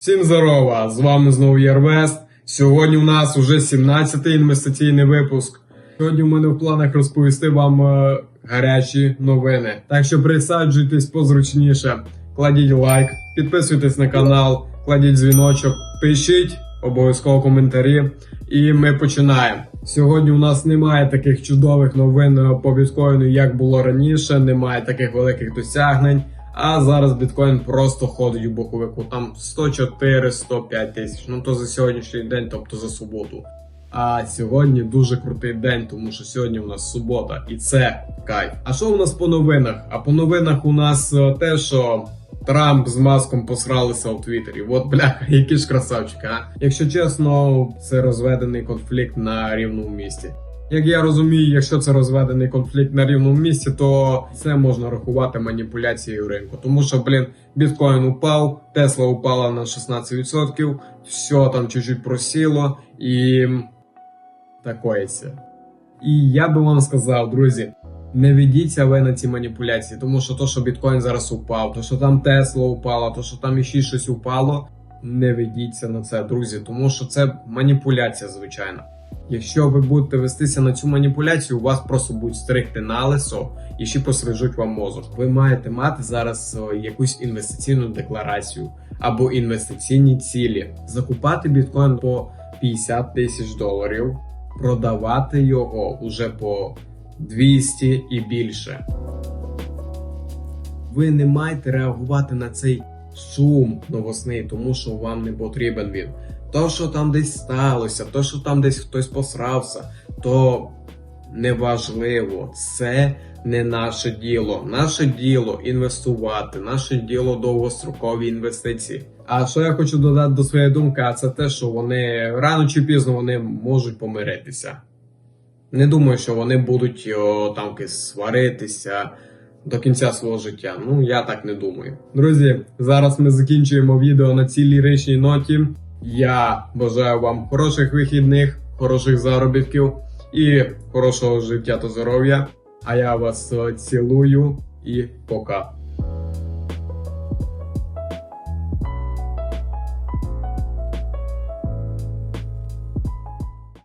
Всім здорова! З вами знову Єрвест. Сьогодні у нас уже 17-й інвестиційний випуск. Сьогодні в мене в планах розповісти вам е, гарячі новини. Так що присаджуйтесь позручніше, кладіть лайк, підписуйтесь на канал, кладіть дзвіночок, пишіть обов'язково коментарі. І ми починаємо. Сьогодні у нас немає таких чудових новин е, по біткоїну, як було раніше, немає таких великих досягнень. А зараз біткоін просто ходить у боковику. Там 104-105 тисяч. Ну то за сьогоднішній день, тобто за суботу. А сьогодні дуже крутий день, тому що сьогодні у нас субота, і це кайф. А що у нас по новинах? А по новинах у нас е, те, що Трамп з маском посралися у Твіттері. От бляха, які ж красавчики, а? Якщо чесно, це розведений конфлікт на рівному місці. Як я розумію, якщо це розведений конфлікт на рівному місці, то це можна рахувати маніпуляцією ринку. Тому що, блін, біткоін упав, Тесла упала на 16%, все там чуть-чуть просіло і такоється. І я би вам сказав, друзі, не ведіться ви на ці маніпуляції, тому що то, що біткоін зараз упав, то що там Тесла упала, то що там іще щось упало, не ведіться на це, друзі, тому що це маніпуляція, звичайно. Якщо ви будете вестися на цю маніпуляцію, у вас просто будуть стригти на лисо і ще посвіжуть вам мозок. Ви маєте мати зараз якусь інвестиційну декларацію або інвестиційні цілі, закупати біткоін по 50 тисяч доларів, продавати його уже по 200 і більше. Ви не маєте реагувати на цей шум новосний, тому що вам не потрібен він. То, що там десь сталося, то, що там десь хтось посрався, то неважливо. Це не наше діло. Наше діло інвестувати, наше діло довгострокові інвестиції. А що я хочу додати до своєї думки, це те, що вони рано чи пізно вони можуть помиритися. Не думаю, що вони будуть о, там сваритися до кінця свого життя. Ну, я так не думаю. Друзі, зараз ми закінчуємо відео на цій ліричній ноті. Я бажаю вам хороших вихідних, хороших заробітків і хорошого життя та здоров'я. А я вас цілую і пока.